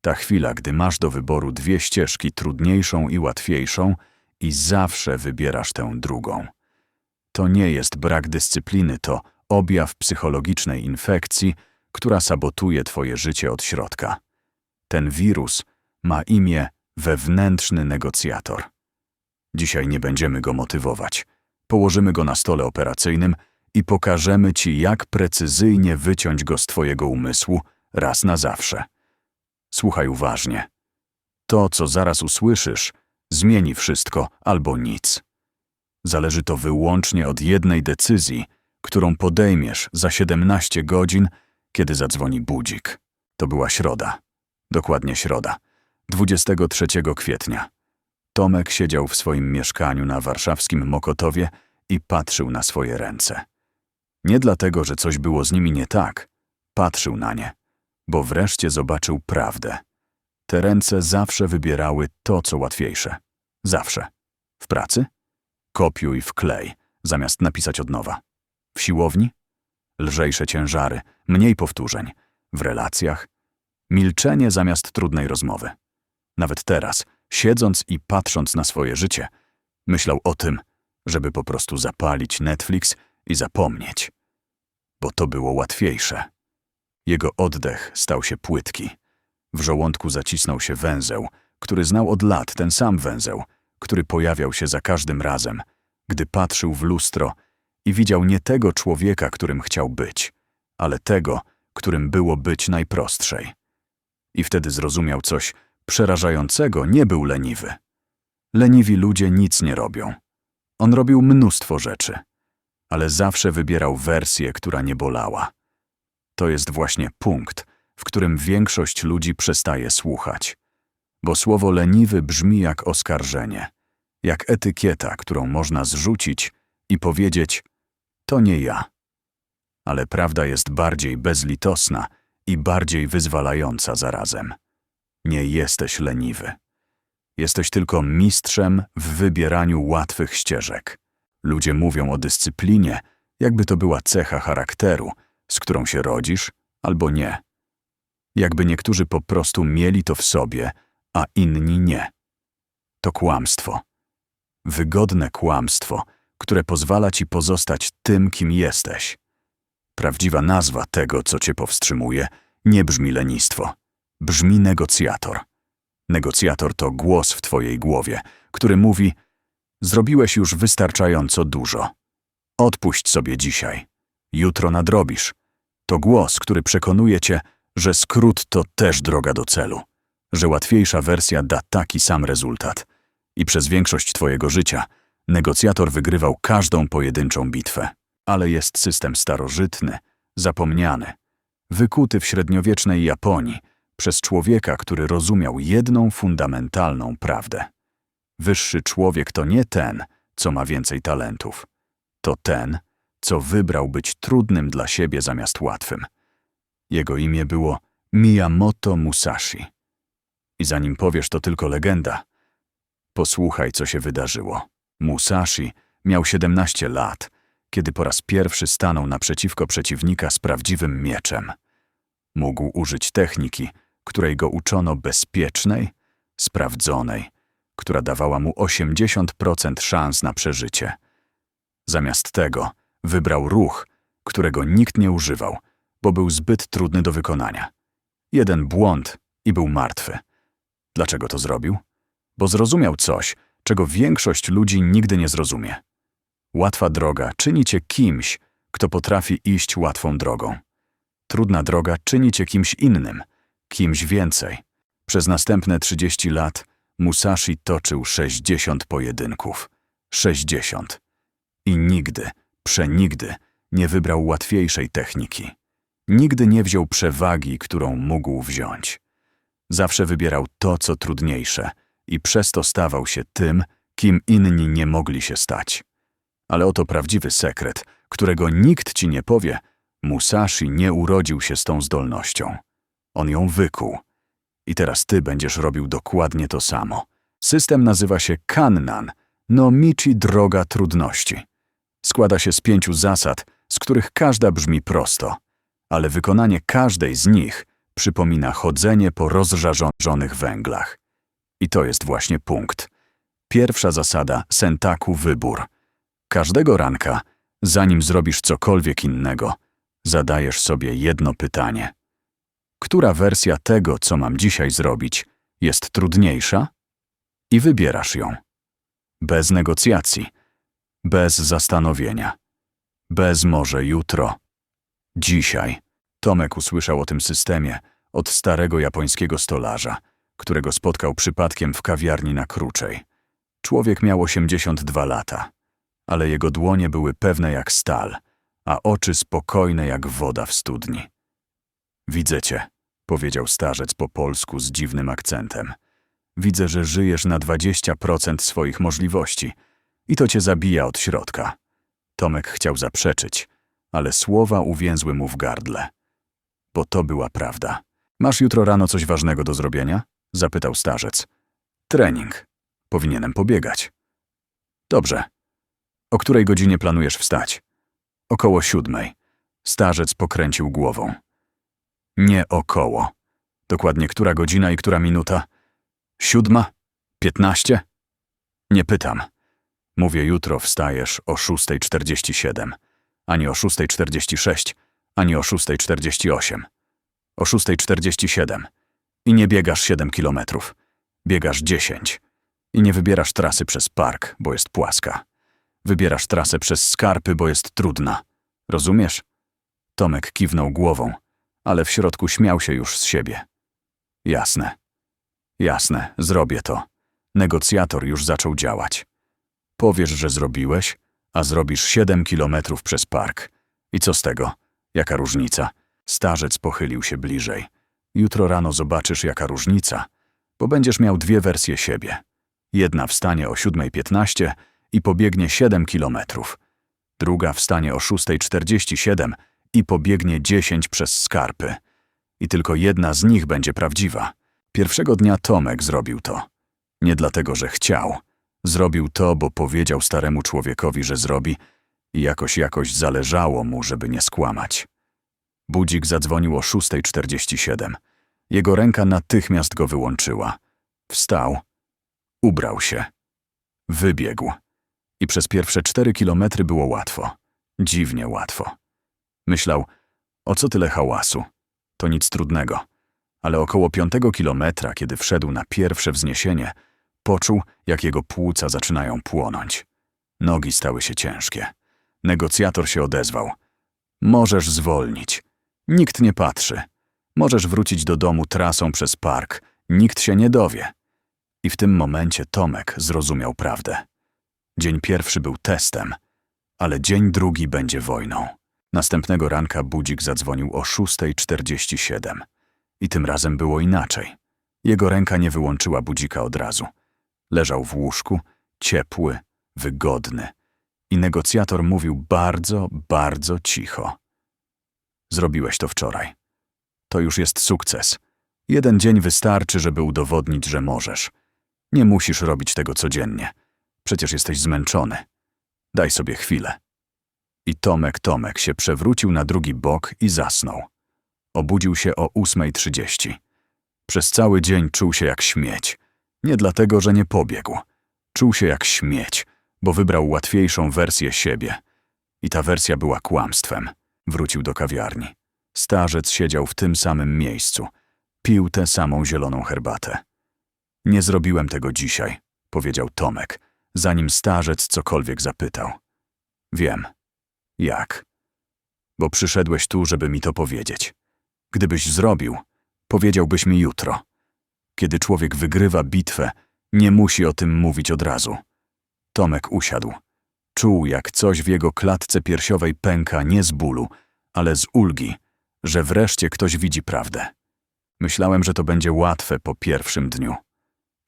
Ta chwila, gdy masz do wyboru dwie ścieżki, trudniejszą i łatwiejszą, i zawsze wybierasz tę drugą. To nie jest brak dyscypliny, to objaw psychologicznej infekcji, która sabotuje twoje życie od środka. Ten wirus ma imię wewnętrzny negocjator. Dzisiaj nie będziemy go motywować. Położymy go na stole operacyjnym i pokażemy ci, jak precyzyjnie wyciąć go z twojego umysłu raz na zawsze. Słuchaj uważnie. To, co zaraz usłyszysz, zmieni wszystko albo nic. Zależy to wyłącznie od jednej decyzji, którą podejmiesz za 17 godzin, kiedy zadzwoni budzik. To była środa. Dokładnie środa. 23 kwietnia. Tomek siedział w swoim mieszkaniu na warszawskim Mokotowie i patrzył na swoje ręce. Nie dlatego, że coś było z nimi nie tak. Patrzył na nie, bo wreszcie zobaczył prawdę. Te ręce zawsze wybierały to, co łatwiejsze. Zawsze. W pracy? Kopiuj w klej, zamiast napisać od nowa. W siłowni? Lżejsze ciężary, mniej powtórzeń. W relacjach? Milczenie zamiast trudnej rozmowy. Nawet teraz, siedząc i patrząc na swoje życie, myślał o tym, żeby po prostu zapalić Netflix i zapomnieć. Bo to było łatwiejsze. Jego oddech stał się płytki. W żołądku zacisnął się węzeł, który znał od lat ten sam węzeł, który pojawiał się za każdym razem, gdy patrzył w lustro i widział nie tego człowieka, którym chciał być, ale tego, którym było być najprostrzej. I wtedy zrozumiał coś przerażającego, nie był leniwy. Leniwi ludzie nic nie robią. On robił mnóstwo rzeczy, ale zawsze wybierał wersję, która nie bolała. To jest właśnie punkt, w którym większość ludzi przestaje słuchać. Bo słowo leniwy brzmi jak oskarżenie, jak etykieta, którą można zrzucić i powiedzieć: To nie ja. Ale prawda jest bardziej bezlitosna i bardziej wyzwalająca zarazem. Nie jesteś leniwy. Jesteś tylko mistrzem w wybieraniu łatwych ścieżek. Ludzie mówią o dyscyplinie, jakby to była cecha charakteru, z którą się rodzisz albo nie. Jakby niektórzy po prostu mieli to w sobie, a inni nie. To kłamstwo. Wygodne kłamstwo, które pozwala ci pozostać tym, kim jesteś. Prawdziwa nazwa tego, co cię powstrzymuje, nie brzmi lenistwo. Brzmi negocjator. Negocjator to głos w twojej głowie, który mówi: Zrobiłeś już wystarczająco dużo. Odpuść sobie dzisiaj. Jutro nadrobisz. To głos, który przekonuje cię, że skrót to też droga do celu, że łatwiejsza wersja da taki sam rezultat. I przez większość twojego życia negocjator wygrywał każdą pojedynczą bitwę. Ale jest system starożytny, zapomniany, wykuty w średniowiecznej Japonii przez człowieka, który rozumiał jedną fundamentalną prawdę. Wyższy człowiek to nie ten, co ma więcej talentów. To ten, co wybrał być trudnym dla siebie zamiast łatwym. Jego imię było Miyamoto Musashi. I zanim powiesz, to tylko legenda. Posłuchaj, co się wydarzyło. Musashi miał 17 lat, kiedy po raz pierwszy stanął naprzeciwko przeciwnika z prawdziwym mieczem. Mógł użyć techniki, której go uczono bezpiecznej, sprawdzonej, która dawała mu 80% szans na przeżycie. Zamiast tego wybrał ruch, którego nikt nie używał, bo był zbyt trudny do wykonania. Jeden błąd i był martwy. Dlaczego to zrobił? Bo zrozumiał coś, czego większość ludzi nigdy nie zrozumie. Łatwa droga czyni cię kimś, kto potrafi iść łatwą drogą. Trudna droga czyni cię kimś innym, kimś więcej. Przez następne 30 lat Musashi toczył 60 pojedynków. 60. I nigdy, przenigdy nie wybrał łatwiejszej techniki. Nigdy nie wziął przewagi, którą mógł wziąć. Zawsze wybierał to, co trudniejsze i przez to stawał się tym, kim inni nie mogli się stać. Ale oto prawdziwy sekret, którego nikt ci nie powie. Musashi nie urodził się z tą zdolnością. On ją wykuł. I teraz ty będziesz robił dokładnie to samo. System nazywa się Kannan, no Michi droga trudności. Składa się z pięciu zasad, z których każda brzmi prosto, ale wykonanie każdej z nich przypomina chodzenie po rozżarzonych węglach. I to jest właśnie punkt. Pierwsza zasada sentaku wybór. Każdego ranka, zanim zrobisz cokolwiek innego, zadajesz sobie jedno pytanie. Która wersja tego, co mam dzisiaj zrobić, jest trudniejsza? I wybierasz ją. Bez negocjacji, bez zastanowienia, bez może jutro. Dzisiaj. Tomek usłyszał o tym systemie od starego japońskiego stolarza, którego spotkał przypadkiem w kawiarni na Kruczej. Człowiek miał 82 lata, ale jego dłonie były pewne jak stal, a oczy spokojne jak woda w studni. Widzę cię, powiedział starzec po polsku z dziwnym akcentem. Widzę, że żyjesz na 20% swoich możliwości i to cię zabija od środka. Tomek chciał zaprzeczyć, ale słowa uwięzły mu w gardle. Bo to była prawda. Masz jutro rano coś ważnego do zrobienia? zapytał starzec. Trening. Powinienem pobiegać. Dobrze. O której godzinie planujesz wstać? Około siódmej. Starzec pokręcił głową. Nie około. Dokładnie która godzina i która minuta? Siódma? Piętnaście? Nie pytam. Mówię jutro wstajesz o 6.47, ani o 6.46, ani o 6.48. O 6.47. I nie biegasz 7 kilometrów. Biegasz 10. I nie wybierasz trasy przez park, bo jest płaska. Wybierasz trasę przez skarpy, bo jest trudna. Rozumiesz? Tomek kiwnął głową, ale w środku śmiał się już z siebie. Jasne. Jasne, zrobię to. Negocjator już zaczął działać. Powiesz, że zrobiłeś, a zrobisz 7 kilometrów przez park. I co z tego? Jaka różnica? Starzec pochylił się bliżej. Jutro rano zobaczysz, jaka różnica, bo będziesz miał dwie wersje siebie. Jedna wstanie o 7.15 i pobiegnie 7 kilometrów. Druga wstanie o 6.47 i pobiegnie 10 przez skarpy. I tylko jedna z nich będzie prawdziwa. Pierwszego dnia Tomek zrobił to. Nie dlatego, że chciał. Zrobił to, bo powiedział staremu człowiekowi, że zrobi i jakoś jakoś zależało mu, żeby nie skłamać. Budzik zadzwonił o 6.47. Jego ręka natychmiast go wyłączyła. Wstał. Ubrał się. Wybiegł. I przez pierwsze cztery kilometry było łatwo. Dziwnie łatwo. Myślał, o co tyle hałasu? To nic trudnego. Ale około piątego kilometra, kiedy wszedł na pierwsze wzniesienie, poczuł, jak jego płuca zaczynają płonąć. Nogi stały się ciężkie. Negocjator się odezwał. Możesz zwolnić. Nikt nie patrzy. Możesz wrócić do domu trasą przez park. Nikt się nie dowie. I w tym momencie Tomek zrozumiał prawdę. Dzień pierwszy był testem, ale dzień drugi będzie wojną. Następnego ranka budzik zadzwonił o 6.47. I tym razem było inaczej. Jego ręka nie wyłączyła budzika od razu. Leżał w łóżku, ciepły, wygodny. I negocjator mówił bardzo, bardzo cicho. Zrobiłeś to wczoraj. To już jest sukces. Jeden dzień wystarczy, żeby udowodnić, że możesz. Nie musisz robić tego codziennie. Przecież jesteś zmęczony. Daj sobie chwilę. I Tomek Tomek się przewrócił na drugi bok i zasnął. Obudził się o 8.30. Przez cały dzień czuł się jak śmieć. Nie dlatego, że nie pobiegł. Czuł się jak śmieć, bo wybrał łatwiejszą wersję siebie. I ta wersja była kłamstwem. Wrócił do kawiarni. Starzec siedział w tym samym miejscu. Pił tę samą zieloną herbatę. Nie zrobiłem tego dzisiaj, powiedział Tomek, zanim starzec cokolwiek zapytał. Wiem. Jak? Bo przyszedłeś tu, żeby mi to powiedzieć. Gdybyś zrobił, powiedziałbyś mi jutro. Kiedy człowiek wygrywa bitwę, nie musi o tym mówić od razu. Tomek usiadł. Czuł, jak coś w jego klatce piersiowej pęka nie z bólu, ale z ulgi, że wreszcie ktoś widzi prawdę. Myślałem, że to będzie łatwe po pierwszym dniu.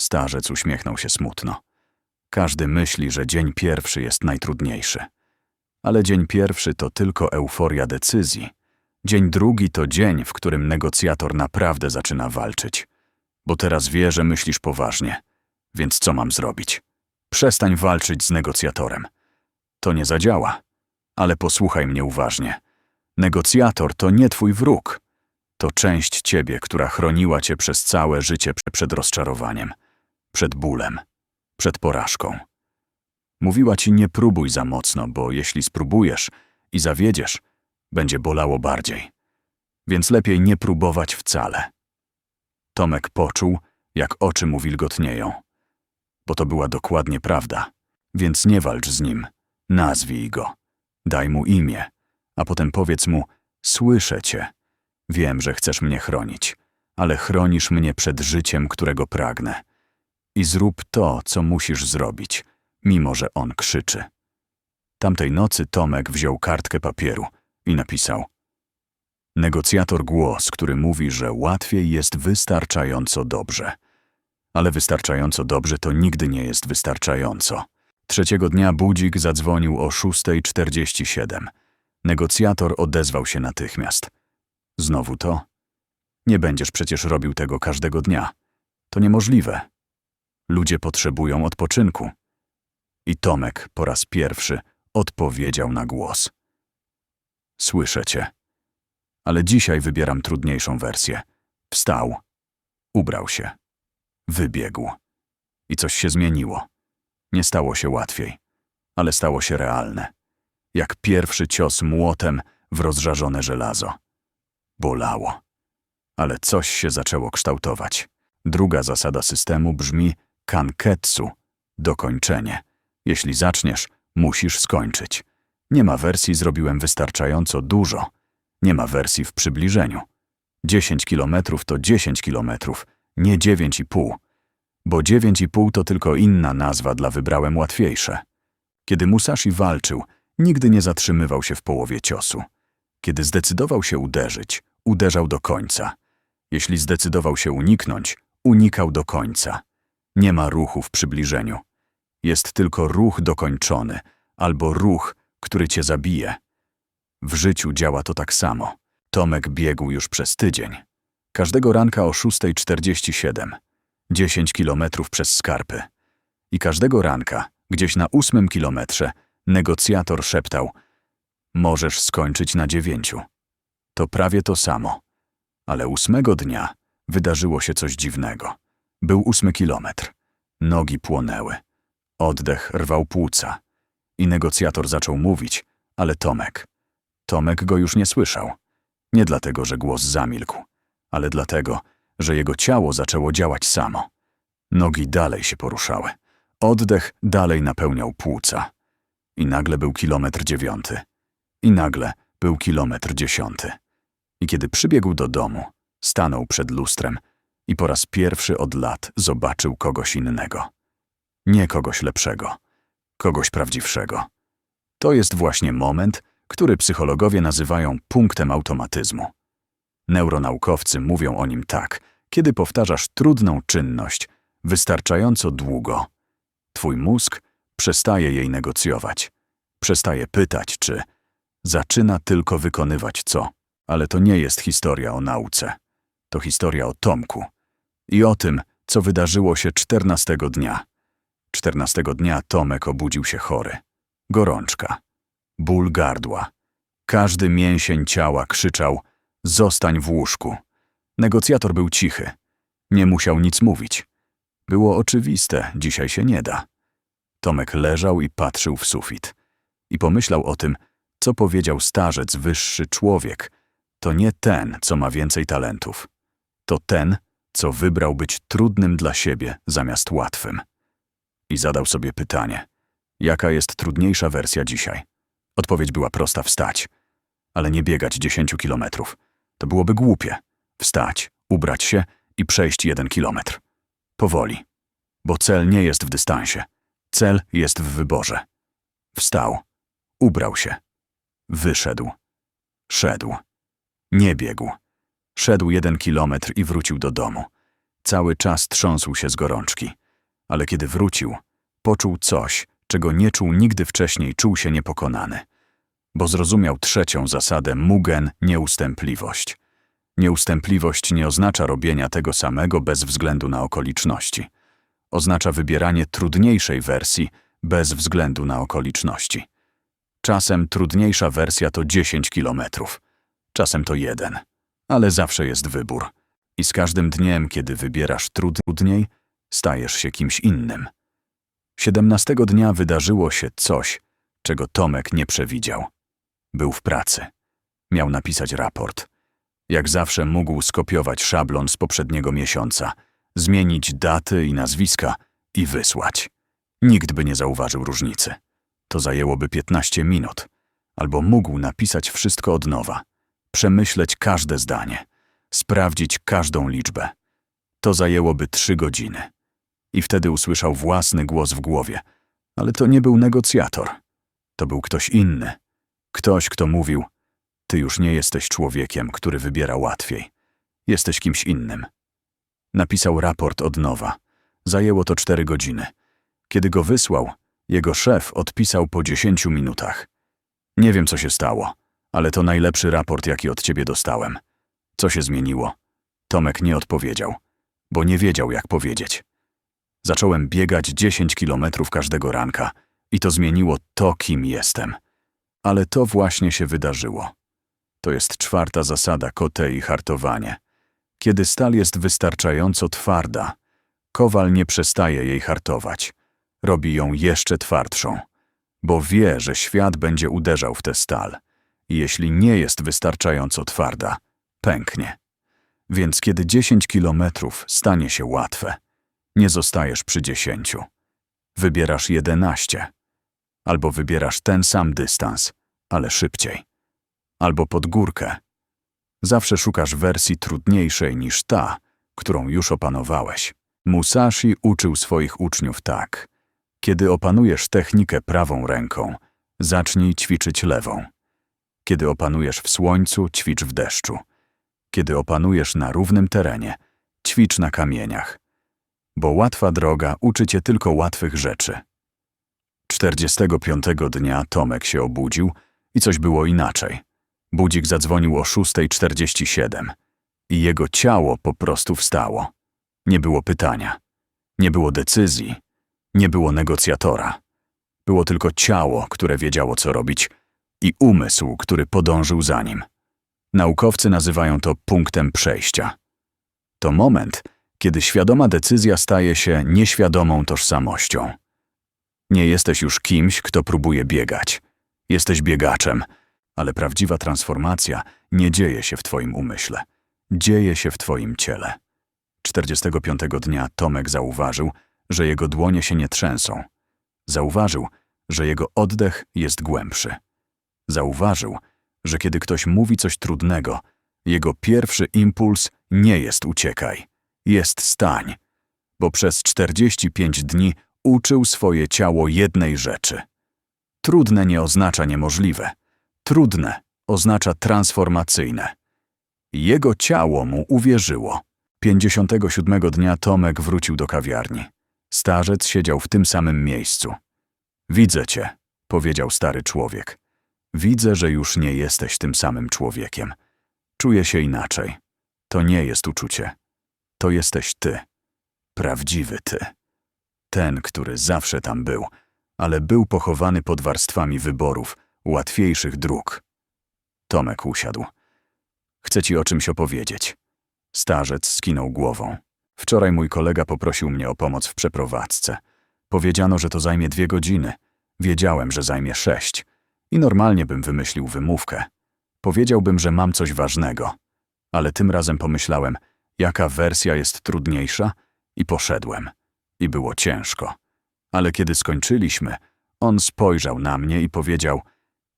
Starzec uśmiechnął się smutno. Każdy myśli, że dzień pierwszy jest najtrudniejszy. Ale dzień pierwszy to tylko euforia decyzji. Dzień drugi to dzień, w którym negocjator naprawdę zaczyna walczyć. Bo teraz wie, że myślisz poważnie. Więc co mam zrobić? Przestań walczyć z negocjatorem. To nie zadziała. Ale posłuchaj mnie uważnie. Negocjator to nie twój wróg. To część ciebie, która chroniła cię przez całe życie prze- przed rozczarowaniem, przed bólem, przed porażką. Mówiła ci nie próbuj za mocno, bo jeśli spróbujesz i zawiedziesz, będzie bolało bardziej. Więc lepiej nie próbować wcale. Tomek poczuł, jak oczy mu wilgotnieją. Bo to była dokładnie prawda. Więc nie walcz z nim. Nazwij go. Daj mu imię. A potem powiedz mu, słyszę cię. Wiem, że chcesz mnie chronić, ale chronisz mnie przed życiem, którego pragnę. I zrób to, co musisz zrobić, mimo że on krzyczy. Tamtej nocy Tomek wziął kartkę papieru i napisał Negocjator głos, który mówi, że łatwiej jest wystarczająco dobrze. Ale wystarczająco dobrze to nigdy nie jest wystarczająco. Trzeciego dnia budzik zadzwonił o 6.47. Negocjator odezwał się natychmiast. Znowu to? Nie będziesz przecież robił tego każdego dnia. To niemożliwe. Ludzie potrzebują odpoczynku. I Tomek po raz pierwszy odpowiedział na głos. Słyszę cię. Ale dzisiaj wybieram trudniejszą wersję. Wstał. Ubrał się. Wybiegł. I coś się zmieniło. Nie stało się łatwiej, ale stało się realne. Jak pierwszy cios młotem w rozżarzone żelazo. Bolało. Ale coś się zaczęło kształtować. Druga zasada systemu brzmi kanketsu dokończenie. Jeśli zaczniesz, musisz skończyć. Nie ma wersji zrobiłem wystarczająco dużo. Nie ma wersji w przybliżeniu. 10 kilometrów to 10 kilometrów, nie 9,5. Bo 9,5 to tylko inna nazwa dla wybrałem łatwiejsze. Kiedy Musashi walczył, nigdy nie zatrzymywał się w połowie ciosu. Kiedy zdecydował się uderzyć, uderzał do końca. Jeśli zdecydował się uniknąć, unikał do końca. Nie ma ruchu w przybliżeniu. Jest tylko ruch dokończony albo ruch, który cię zabije. W życiu działa to tak samo. Tomek biegł już przez tydzień. Każdego ranka o 6.47. 10 kilometrów przez skarpy. I każdego ranka, gdzieś na ósmym kilometrze, negocjator szeptał Możesz skończyć na dziewięciu. To prawie to samo. Ale ósmego dnia wydarzyło się coś dziwnego. Był ósmy kilometr. Nogi płonęły. Oddech rwał płuca. I negocjator zaczął mówić, ale Tomek. Tomek go już nie słyszał. Nie dlatego, że głos zamilkł, ale dlatego, że jego ciało zaczęło działać samo. Nogi dalej się poruszały. Oddech dalej napełniał płuca. I nagle był kilometr dziewiąty. I nagle był kilometr dziesiąty. I kiedy przybiegł do domu, stanął przed lustrem i po raz pierwszy od lat zobaczył kogoś innego. Nie kogoś lepszego, kogoś prawdziwszego. To jest właśnie moment, który psychologowie nazywają punktem automatyzmu. Neuronaukowcy mówią o nim tak, kiedy powtarzasz trudną czynność wystarczająco długo. Twój mózg przestaje jej negocjować, przestaje pytać, czy zaczyna tylko wykonywać co. Ale to nie jest historia o nauce. To historia o Tomku i o tym, co wydarzyło się czternastego dnia. Czternastego dnia Tomek obudził się chory. Gorączka, ból gardła. Każdy mięsień ciała krzyczał: Zostań w łóżku. Negocjator był cichy. Nie musiał nic mówić. Było oczywiste, dzisiaj się nie da. Tomek leżał i patrzył w sufit. I pomyślał o tym, co powiedział starzec, wyższy człowiek. To nie ten, co ma więcej talentów. To ten, co wybrał być trudnym dla siebie zamiast łatwym. I zadał sobie pytanie: jaka jest trudniejsza wersja dzisiaj? Odpowiedź była prosta: wstać. Ale nie biegać dziesięciu kilometrów. To byłoby głupie. Wstać, ubrać się i przejść jeden kilometr. Powoli. Bo cel nie jest w dystansie. Cel jest w wyborze. Wstał. Ubrał się. Wyszedł. Szedł. Nie biegł. Szedł jeden kilometr i wrócił do domu. Cały czas trząsł się z gorączki. Ale kiedy wrócił, poczuł coś, czego nie czuł nigdy wcześniej, czuł się niepokonany. Bo zrozumiał trzecią zasadę Mugen nieustępliwość. Nieustępliwość nie oznacza robienia tego samego bez względu na okoliczności. Oznacza wybieranie trudniejszej wersji bez względu na okoliczności. Czasem trudniejsza wersja to 10 kilometrów, czasem to jeden, ale zawsze jest wybór. I z każdym dniem, kiedy wybierasz trudniej, stajesz się kimś innym. Siedemnastego dnia wydarzyło się coś, czego Tomek nie przewidział. Był w pracy. Miał napisać raport. Jak zawsze mógł skopiować szablon z poprzedniego miesiąca, zmienić daty i nazwiska i wysłać. Nikt by nie zauważył różnicy. To zajęłoby 15 minut. Albo mógł napisać wszystko od nowa, przemyśleć każde zdanie, sprawdzić każdą liczbę. To zajęłoby trzy godziny. I wtedy usłyszał własny głos w głowie. Ale to nie był negocjator. To był ktoś inny. Ktoś, kto mówił: Ty już nie jesteś człowiekiem, który wybiera łatwiej. Jesteś kimś innym. Napisał raport od nowa. Zajęło to cztery godziny. Kiedy go wysłał, jego szef odpisał po dziesięciu minutach. Nie wiem, co się stało, ale to najlepszy raport, jaki od ciebie dostałem. Co się zmieniło? Tomek nie odpowiedział, bo nie wiedział, jak powiedzieć. Zacząłem biegać 10 kilometrów każdego ranka i to zmieniło to, kim jestem. Ale to właśnie się wydarzyło. To jest czwarta zasada kote i hartowanie. Kiedy stal jest wystarczająco twarda, kowal nie przestaje jej hartować. Robi ją jeszcze twardszą, bo wie, że świat będzie uderzał w tę stal i jeśli nie jest wystarczająco twarda, pęknie. Więc kiedy 10 kilometrów stanie się łatwe, nie zostajesz przy 10. Wybierasz 11. Albo wybierasz ten sam dystans, ale szybciej. Albo pod górkę. Zawsze szukasz wersji trudniejszej niż ta, którą już opanowałeś. Musashi uczył swoich uczniów tak. Kiedy opanujesz technikę prawą ręką, zacznij ćwiczyć lewą. Kiedy opanujesz w słońcu, ćwicz w deszczu. Kiedy opanujesz na równym terenie, ćwicz na kamieniach. Bo łatwa droga uczy cię tylko łatwych rzeczy. 45 dnia Tomek się obudził i coś było inaczej. Budzik zadzwonił o 6.47 i jego ciało po prostu wstało. Nie było pytania, nie było decyzji, nie było negocjatora. Było tylko ciało, które wiedziało, co robić, i umysł, który podążył za nim. Naukowcy nazywają to punktem przejścia. To moment, kiedy świadoma decyzja staje się nieświadomą tożsamością. Nie jesteś już kimś, kto próbuje biegać. Jesteś biegaczem, ale prawdziwa transformacja nie dzieje się w Twoim umyśle. Dzieje się w Twoim ciele. 45 dnia Tomek zauważył, że jego dłonie się nie trzęsą. Zauważył, że jego oddech jest głębszy. Zauważył, że kiedy ktoś mówi coś trudnego, jego pierwszy impuls nie jest uciekaj, jest stań, bo przez 45 dni uczył swoje ciało jednej rzeczy. Trudne nie oznacza niemożliwe. Trudne oznacza transformacyjne. Jego ciało mu uwierzyło. 57 dnia Tomek wrócił do kawiarni. Starzec siedział w tym samym miejscu. Widzę cię, powiedział stary człowiek. Widzę, że już nie jesteś tym samym człowiekiem. Czuję się inaczej. To nie jest uczucie. To jesteś ty. Prawdziwy ty. Ten, który zawsze tam był, ale był pochowany pod warstwami wyborów, łatwiejszych dróg. Tomek usiadł. Chcę ci o czymś opowiedzieć. Starzec skinął głową. Wczoraj mój kolega poprosił mnie o pomoc w przeprowadzce. Powiedziano, że to zajmie dwie godziny. Wiedziałem, że zajmie sześć. I normalnie bym wymyślił wymówkę. Powiedziałbym, że mam coś ważnego. Ale tym razem pomyślałem, jaka wersja jest trudniejsza i poszedłem. I było ciężko. Ale kiedy skończyliśmy, on spojrzał na mnie i powiedział: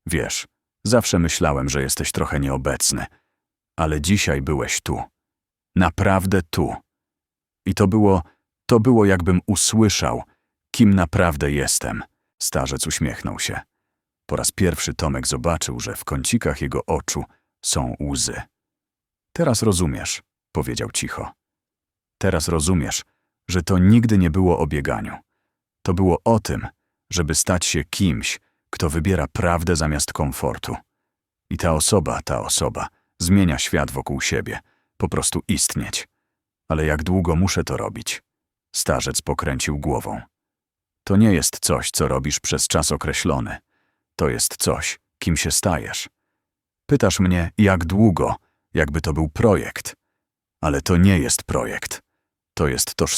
Wiesz, zawsze myślałem, że jesteś trochę nieobecny, ale dzisiaj byłeś tu. Naprawdę tu. I to było, to było jakbym usłyszał, kim naprawdę jestem. Starzec uśmiechnął się. Po raz pierwszy Tomek zobaczył, że w kącikach jego oczu są łzy. Teraz rozumiesz, powiedział cicho. Teraz rozumiesz, że to nigdy nie było o bieganiu. To było o tym, żeby stać się kimś, kto wybiera prawdę zamiast komfortu. I ta osoba, ta osoba zmienia świat wokół siebie, po prostu istnieć. Ale jak długo muszę to robić? Starzec pokręcił głową. To nie jest coś, co robisz przez czas określony. To jest coś, kim się stajesz. Pytasz mnie, jak długo, jakby to był projekt. Ale to nie jest projekt. To jest tożsamość.